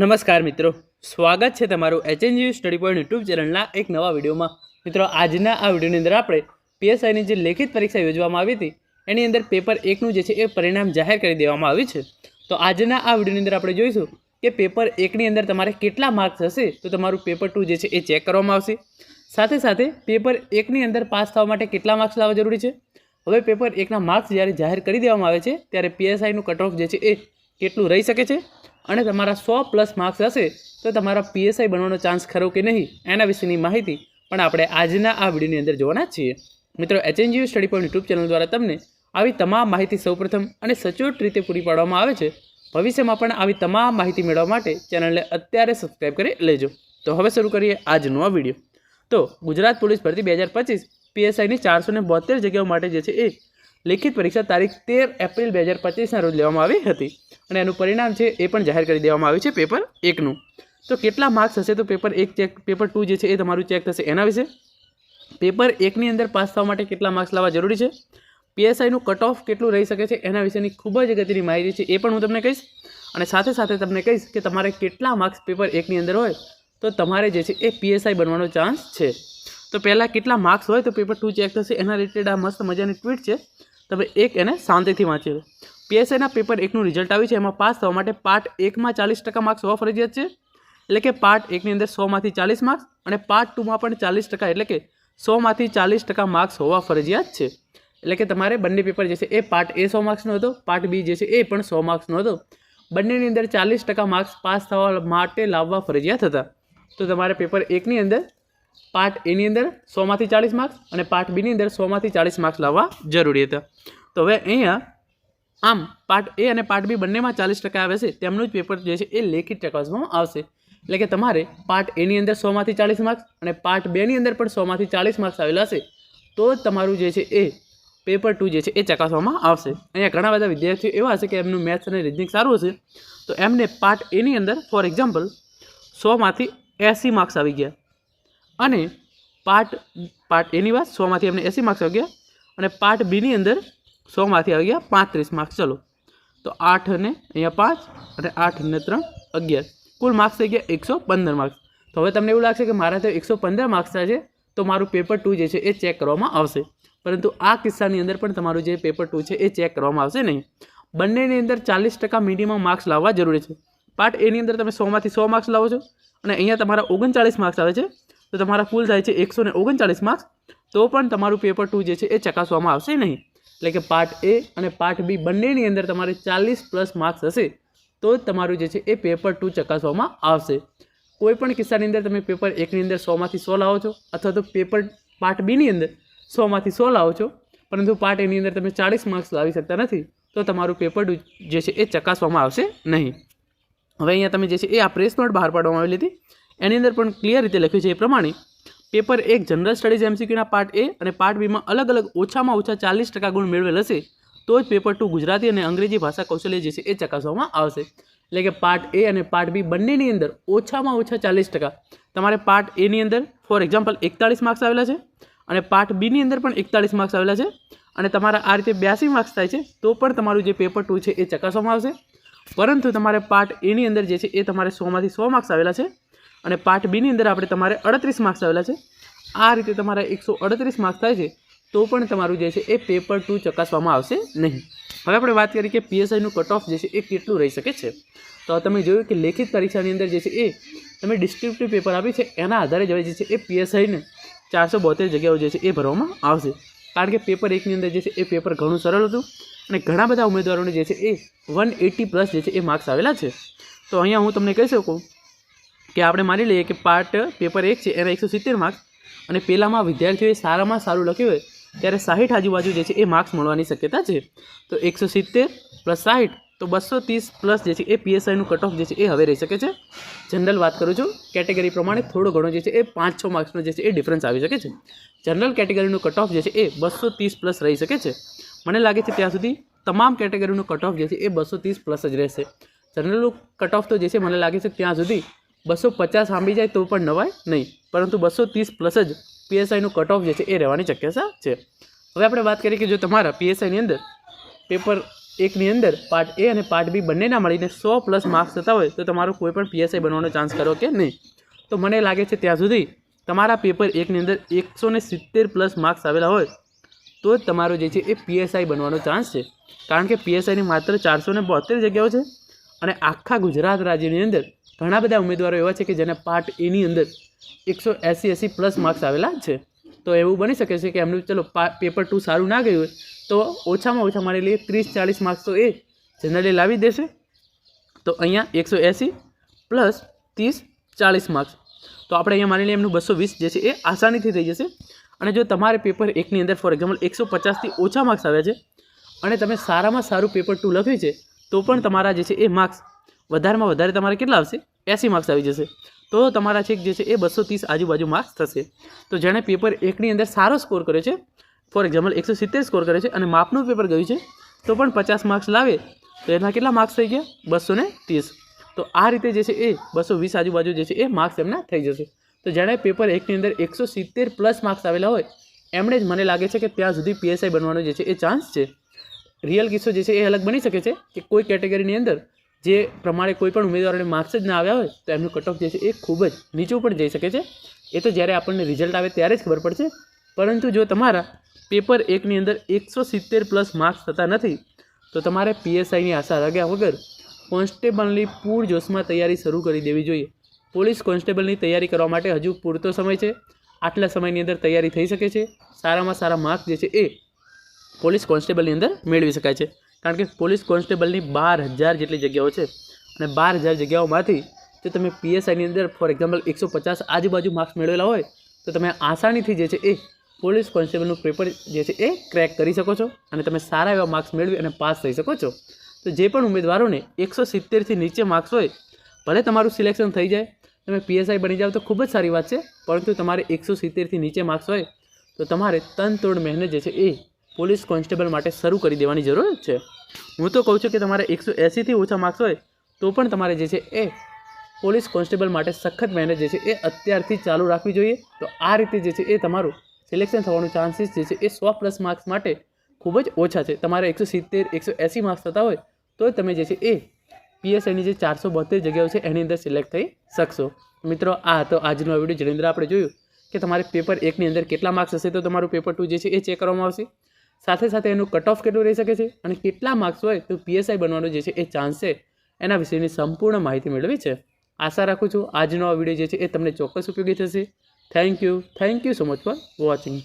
નમસ્કાર મિત્રો. સ્વાગત છે તમારું એચએનજી સ્ટડી પોઈન્ટ યુટ્યુબ ચેનલના એક નવા વિડીયોમાં. મિત્રો, આજના આ વિડીયોની અંદર આપણે પીએસઆઈની જે લેખિત પરીક્ષા યોજવામાં આવી હતી, એની અંદર પેપર એકનું જે છે એ પરિણામ જાહેર કરી દેવામાં આવ્યું છે. તો આજના આ વિડીયોની અંદર આપણે જોઈશું કે પેપર એકની અંદર તમારે કેટલા માર્ક્સ હશે, તો તમારું પેપર ટુ જે છે એ ચેક કરવામાં આવશે. સાથે સાથે પેપર એકની અંદર પાસ થવા માટે કેટલા માર્ક્સ લાવવા જરૂરી છે? હવે પેપર એકના માર્ક્સ જ્યારે જાહેર કરી દેવામાં આવે છે, ત્યારે પીએસઆઈનું કટ ઓફ જે છે એ કેટલું રહી શકે છે? અને તમારા સો પ્લસ માર્ક્સ હશે તો તમારા પીએસઆઈ બનવાનો ચાન્સ ખરો કે નહીં? એના વિશેની માહિતી પણ આપણે આજના આ વિડીયોની અંદર જોવાના છીએ. મિત્રો HNGU study point YouTube channel દ્વારા તમને આવી તમામ માહિતી સૌપ્રથમ અને સચોટ રીતે પૂરી પાડવામાં આવે છે. ભવિષ્યમાં પણ આવી તમામ માહિતી મેળવવા માટે ચેનલને અત્યારે સબસ્ક્રાઈબ કરી લેજો. તો હવે શરૂ કરીએ આજનો આ વીડિયો. તો ગુજરાત પોલીસ ભરતી બે હજાર પચીસ પીએસઆઈની ચારસો ને બોતેર જગ્યાઓ માટે જે છે એ લેખિત પરીક્ષા તારીખ તેર એપ્રિલ બે હજાર પચીસના રોજ લેવામાં આવી હતી અને એનું પરિણામ છે એ પણ જાહેર કરી દેવામાં આવ્યું છે પેપર એકનું. તો કેટલા માર્ક્સ હશે તો પેપર એક ચેક પેપર ટુ જે છે એ તમારું ચેક થશે એના વિશે. પેપર એકની અંદર પાસ થવા માટે કેટલા માર્ક્સ લાવવા જરૂરી છે? પીએસઆઈનું કટ ઓફ કેટલું રહી શકે છે એના વિશેની ખૂબ જ અગત્યની માહિતી છે એ પણ હું તમને કહીશ. અને સાથે સાથે તમને કહીશ કે તમારે કેટલા માર્ક્સ પેપર એકની અંદર હોય તો તમારે જે છે એ પીએસઆઈ બનવાનો ચાન્સ છે. તો પહેલાં કેટલા માર્ક્સ હોય તો પેપર ટુ ચેક થશે એના રિલેટેડ આ મસ્ત મજાની ટ્વીટ છે. તમે એક એને શાંતિથી વાંચી લો. પીએસઆઈના પેપર એકનું રિઝલ્ટ આવ્યું છે, એમાં પાસ થવા માટે પાર્ટ એકમાં ચાલીસ ટકા માર્ક્સ હોવા ફરજિયાત છે. એટલે કે પાર્ટ એકની અંદર સોમાંથી ચાલીસ માર્ક્સ અને પાર્ટ ટુમાં પણ ચાલીસ ટકા એટલે કે સોમાંથી ચાલીસ ટકા માર્ક્સ હોવા ફરજિયાત છે. એટલે કે તમારે બંને પેપર જે છે એ પાર્ટ એ સો માર્ક્સનો હતો, પાર્ટ બી જે છે એ પણ સો માર્ક્સનો હતો. બંનેની અંદર ચાલીસ ટકા માર્ક્સ પાસ થવા માટે લાવવા ફરજિયાત હતા. તો તમારે પેપર એકની અંદર પાર્ટ એની અંદર સોમાંથી ચાલીસ માર્ક્સ અને પાર્ટ બીની અંદર સોમાંથી ચાલીસ માર્ક્સ લાવવા જરૂરી હતા. તો હવે અહીંયા આમ પાર્ટ એ અને પાર્ટ બી બંનેમાં ચાલીસ ટકા આવે છે, તેમનું જ પેપર જે છે એ લેખિત ચકાસવામાં આવશે. એટલે કે તમારે પાર્ટ એની અંદર સોમાંથી ચાલીસ માર્ક્સ અને પાર્ટ બેની અંદર પણ સોમાંથી ચાળીસ માર્ક્સ આવેલા હશે, તો જ તમારું જે છે એ પેપર ટુ જે છે એ ચકાસવામાં આવશે. અહીંયા ઘણા બધા વિદ્યાર્થીઓ એવા હશે કે એમનું મેથ્સ અને રીઝનિંગ સારું હશે. તો એમને પાર્ટ એની અંદર ફોર એક્ઝામ્પલ સોમાંથી એંસી માર્ક્સ આવી ગયા. અને પાર્ટ પાર્ટ એની વાત સોમાંથી એમને એંસી માર્ક્સ આવી ગયા અને પાર્ટ બીની અંદર સોમાંથી આવી ગયા પાંત્રીસ માર્ક્સ ચલો. તો આઠ અને અહીંયા પાંચ અને આઠ અને ત્રણ અગિયાર. કુલ માર્ક્સ થઈ ગયા એકસો પંદર માર્ક્સ તો હવે તમને એવું લાગશે કે મારા તો એકસો પંદર માર્ક્સ થાય છે, તો મારું પેપર ટુ જે છે એ ચેક કરવામાં આવશે. પરંતુ આ કિસ્સાની અંદર પણ તમારું જે પેપર ટુ છે એ ચેક કરવામાં આવશે નહીં. બંનેની અંદર ચાલીસ ટકા મિનિમમ માર્ક્સ લાવવા જરૂરી છે. પાર્ટ એની અંદર તમે સોમાંથી સો માર્ક્સ લાવો છો અને અહીંયા તમારા ઓગણચાળીસ માર્ક્સ આવે છે. તો તમારા કુલ થાય છે એકસો ને ઓગણચાળીસ માર્ક્સ તો પણ તમારું પેપર ટુ જે છે એ ચકાસવામાં આવશે નહીં. એટલે કે પાર્ટ એ અને પાર્ટ બી બંનેની અંદર તમારે ચાલીસ પ્લસ માર્ક્સ હશે, તો જ તમારું જે છે એ પેપર ટુ ચકાસવામાં આવશે. કોઈપણ કિસ્સાની અંદર તમે પેપર એકની અંદર સોમાંથી સો લાવો છો, અથવા તો પેપર પાર્ટ બીની અંદર સોમાંથી સો લાવો છો, પરંતુ પાર્ટ એની અંદર તમે ચાળીસ માર્ક્સ લાવી શકતા નથી, તો તમારું પેપર ટુ જે છે એ ચકાસવામાં આવશે નહીં. હવે અહીંયા તમે જે છે એ આ પ્રેસ નોટ બહાર પાડવામાં આવેલી હતી એની અંદર પણ ક્લિયર રીતે લખ્યું છે એ પ્રમાણે પેપર એક જનરલ સ્ટડીઝ એમસીક્યુના પાર્ટ એ અને પાર્ટ બીમાં અલગ અલગ ઓછામાં ઓછા ચાલીસ ટકા ગુણ મેળવેલ હશે, તો જ પેપર ટુ ગુજરાતી અને અંગ્રેજી ભાષા કૌશલ્ય જે છે એ ચકાસવામાં આવશે. એટલે કે પાર્ટ એ અને પાર્ટ બી બંનેની અંદર ઓછામાં ઓછા ચાલીસ ટકા. તમારે પાર્ટ એની અંદર ફોર એક્ઝામ્પલ એકતાળીસ માર્ક્સ આવેલા છે અને પાર્ટ બીની અંદર પણ એકતાળીસ માર્ક્સ આવેલા છે અને તમારા આ રીતે બ્યાસી માર્ક્સ થાય છે, તો પણ તમારું જે પેપર ટુ છે એ ચકાસવામાં આવશે. પરંતુ તમારે પાર્ટ એની અંદર જે છે એ તમારે સોમાંથી સો માર્ક્સ આવેલા છે. અને પાર્ટ બીની અંદર આપણે તમારે અડત્રીસ માર્ક્સ આવેલા છે. આ રીતે તમારા એકસો અડત્રીસ માર્ક્સ થાય છે, તો પણ તમારું જે છે એ પેપર ટુ ચકાસવામાં આવશે નહીં. હવે આપણે વાત કરીએ કે પીએસઆઈનું કટ ઓફ જે છે એ કેટલું રહી શકે છે. તો તમે જોયું કે લેખિત પરીક્ષાની અંદર જે છે એ તમે ડિસ્ક્રિપ્ટિવ પેપર આપી છે, એના આધારે જ જે છે એ પીએસઆઈને ચારસો બોતેર જગ્યાઓ જે છે એ ભરવામાં આવશે. કારણ કે પેપર એકની અંદર જે છે એ પેપર ઘણું સરળ હતું અને ઘણા બધા ઉમેદવારોને જે છે એ વન એટી પ્લસ જે છે એ માર્ક્સ આવેલા છે. તો અહીંયા હું તમને કહી શકું કે આપણે માની લઈએ કે પાર્ટ પેપર એક છે, એના એકસો સિત્તેર માર્ક્સ અને પહેલાંમાં વિદ્યાર્થીઓએ સારામાં સારું લખ્યું હોય, ત્યારે સાહીઠ આજુબાજુ જે છે એ માર્ક્સ મળવાની શક્યતા છે. તો એકસો સિત્તેર પ્લસ સાહીઠ, તો બસો ત્રીસ પ્લસ જે છે એ પીએસઆઈનું કટ ઓફ જે છે એ હવે રહી શકે છે. જનરલ વાત કરું છું કેટેગરી પ્રમાણે થોડો ઘણો જે છે એ પાંચ છ માર્ક્સનો જે છે એ ડિફરન્સ આવી શકે છે. જનરલ કેટેગરીનું કટ ઓફ જે છે એ બસો ત્રીસ પ્લસ રહી શકે છે. મને લાગે છે ત્યાં સુધી તમામ કેટેગરીનું કટ ઓફ જે છે એ બસો ત્રીસ પ્લસ જ રહેશે. જનરલનું કટ ઓફ તો જે છે, મને લાગે છે ત્યાં સુધી બસો પચાસ આંબી જાય તો પણ નવાય નહીં. પરંતુ બસો ત્રીસ પ્લસ જ પીએસઆઈનું કટ ઓફ જે છે એ રહેવાની શક્યતા છે. હવે આપણે વાત કરીએ કે જો તમારા પીએસઆઈની અંદર પેપર એકની અંદર પાર્ટ એ અને પાર્ટ બી બંનેના મળીને સો પ્લસ માર્ક્સ થતા હોય તો તમારો કોઈ પણ પીએસઆઈ બનવાનો ચાન્સ કરો કે નહીં? તો મને લાગે છે ત્યાં સુધી તમારા પેપર એકની અંદર એકસો ને સિત્તેર પ્લસ માર્ક્સ આવેલા હોય તો જ તમારો જે છે એ પીએસઆઈ બનવાનો ચાન્સ છે. કારણ કે પીએસઆઈની માત્ર ચારસો ને બોતેર જગ્યાઓ છે અને આખા ગુજરાત રાજ્યની અંદર ઘણા બધા ઉમેદવારો એવા છે કે જેને પાર્ટ એની અંદર એકસો એંસી એંસી પ્લસ માર્ક્સ આવેલા છે. તો એવું બની શકે છે કે એમનું ચલો પેપર ટુ સારું ના ગયું હોય, તો ઓછામાં ઓછા મારી લઈએ ત્રીસ ચાલીસ માર્ક્સ તો એ જનરલી લાવી દેશે. તો અહીંયા એકસો એંસી પ્લસ ત્રીસ ચાલીસ માર્ક્સ. તો આપણે અહીંયા માની લઈએ એમનું બસો વીસ જે છે એ આસાનીથી થઈ જશે. અને જો તમારે પેપર એકની અંદર ફોર એક્ઝામ્પલ એકસો પચાસથી ઓછા માર્ક્સ આવ્યા છે અને તમે સારામાં સારું પેપર ટુ લખ્યું છે, તો પણ તમારા જે છે એ માર્ક્સ વધારેમાં વધારે તમારે કેટલા આવશે? એંસી માર્ક્સ આવી જશે. તો તમારા છેક જે છે એ બસો ત્રીસ આજુબાજુ માર્ક્સ થશે. તો જેણે પેપર એકની અંદર સારો સ્કોર કર્યો છે ફોર એક્ઝામ્પલ એકસો સિત્તેર સ્કોર કરે છે અને માપનું પેપર ગયું છે, તો પણ પચાસ માર્ક્સ લાવે. તો એના કેટલા માર્ક્સ થઈ ગયા? બસો ત્રીસ. તો આ રીતે જે છે એ બસો વીસ આજુબાજુ જે છે એ માર્ક્સ એમના થઈ જશે. તો જેણે પેપર એકની અંદર એકસો સિત્તેર પ્લસ માર્ક્સ આવેલા હોય, એમણે જ મને લાગે છે કે ત્યાં સુધી પીએસઆઈ બનવાનો જે છે એ ચાન્સ છે. રિયલ કિસ્સો જે છે એ અલગ બની શકે છે કે કોઈ કેટેગરીની અંદર જે પ્રમાણે કોઈ પણ ઉમેદવારોને માર્ક્સ જ ના આવ્યા હોય, તો એમનું કટ જે છે એ ખૂબ જ નીચું પણ જઈ શકે છે. એ તો જ્યારે આપણને રિઝલ્ટ આવે ત્યારે જ ખબર પડશે. પરંતુ જો તમારા પેપર એકની અંદર એકસો સિત્તેર પ્લસ માર્ક્સ થતા નથી, તો તમારે પીએસઆઈની આશા રાખ્યા વગર કોન્સ્ટેબલની પૂર જોશમાં તૈયારી શરૂ કરી દેવી જોઈએ. પોલીસ કોન્સ્ટેબલની તૈયારી કરવા માટે હજુ પૂરતો સમય છે. આટલા સમયની અંદર તૈયારી થઈ શકે છે. સારામાં સારા માર્ક્સ જે છે એ પોલીસ કોન્સ્ટેબલની અંદર મેળવી શકાય છે. કારણ કે પોલીસ કોન્સ્ટેબલની બાર હજાર જેટલી જગ્યાઓ છે. અને બાર હજાર જગ્યાઓમાંથી જો તમે પીએસઆઈની અંદર ફોર એક્ઝામ્પલ એકસો પચાસ આજુબાજુ માર્ક્સ મેળવેલા હોય, તો તમે આસાનીથી જે છે એ પોલીસ કોન્સ્ટેબલનું પેપર જે છે એ ક્રેક કરી શકો છો અને તમે સારા એવા માર્ક્સ મેળવી અને પાસ થઈ શકો છો. તો જે પણ ઉમેદવારોને એકસો સિત્તેરથી નીચે માર્ક્સ હોય, ભલે તમારું સિલેક્શન થઈ જાય, તમે પીએસઆઈ બની જાઓ તો ખૂબ જ સારી વાત છે, પરંતુ તમારે એકસો સિત્તેરથી નીચે માર્ક્સ હોય, તો તમારે તન તોડ મહેનત જે છે એ પોલીસ કોન્સ્ટેબલ માટે શરૂ કરી દેવાની જરૂર છે. હું તો કહું છું કે તમારે એકસો એંસીથી ઓછા માર્ક્સ હોય, તો પણ તમારે જે છે એ પોલીસ કોન્સ્ટેબલ માટે સખત મહેનત જે છે એ અત્યારથી ચાલુ રાખવી જોઈએ. તો આ રીતે જે છે એ તમારું સિલેક્શન થવાનું ચાન્સીસ જે છે એ સો પ્લસ માર્ક્સ માટે ખૂબ જ ઓછા છે. તમારે એકસો સિત્તેર, એકસો એંસી માર્ક્સ થતા હોય, તો તમે જે છે એ પીએસઆઈની જે ચારસો બોતેર જગ્યાઓ છે એની અંદર સિલેક્ટ થઈ શકશો. મિત્રો, આ હતો આજનો વીડિયો જેની અંદર આપણે જોયું કે તમારે પેપર એકની અંદર કેટલા માર્ક્સ હશે, તો તમારું પેપર ટુ જે છે એ ચેક કરવામાં આવશે. સાથે સાથે એનું કટ ઓફ કેટલું રહી શકે છે? અને કેટલા માર્ક્સ હોય તો પીએસઆઈ બનવાનો જે છે એ ચાન્સ છે. એના વિશેની સંપૂર્ણ માહિતી મેળવી છે. આશા રાખું છું આજનો આ વીડિયો જે છે એ તમને ચોક્કસ ઉપયોગી થશે. Thank you thank you so much for watching